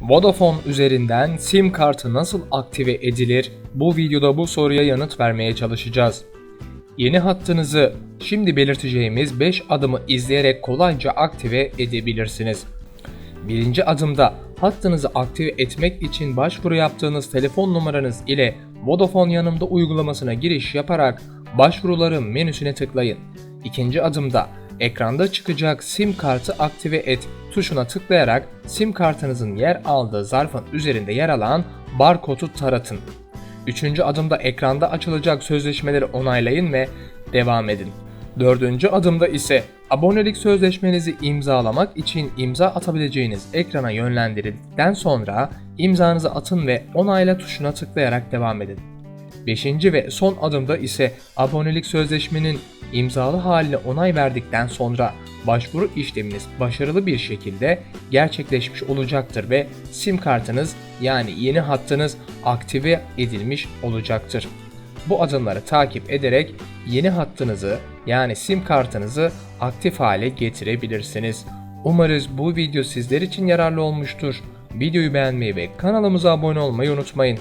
Vodafone üzerinden SIM kartı nasıl aktive edilir? Bu videoda bu soruya yanıt vermeye çalışacağız. Yeni hattınızı şimdi belirteceğimiz 5 adımı izleyerek kolayca aktive edebilirsiniz. Birinci adımda hattınızı aktive etmek için başvuru yaptığınız telefon numaranız ile Vodafone yanımda uygulamasına giriş yaparak başvuruların menüsüne tıklayın. İkinci adımda ekranda çıkacak sim kartı aktive et tuşuna tıklayarak sim kartınızın yer aldığı zarfın üzerinde yer alan barkodu taratın. Üçüncü adımda ekranda açılacak sözleşmeleri onaylayın ve devam edin. Dördüncü adımda ise abonelik sözleşmenizi imzalamak için imza atabileceğiniz ekrana yönlendirildikten sonra imzanızı atın ve onayla tuşuna tıklayarak devam edin. Beşinci ve son adımda ise abonelik sözleşmenin imzalı haline onay verdikten sonra başvuru işleminiz başarılı bir şekilde gerçekleşmiş olacaktır ve sim kartınız yani yeni hattınız aktive edilmiş olacaktır. Bu adımları takip ederek yeni hattınızı yani sim kartınızı aktif hale getirebilirsiniz. Umarız bu video sizler için yararlı olmuştur. Videoyu beğenmeyi ve kanalımıza abone olmayı unutmayın.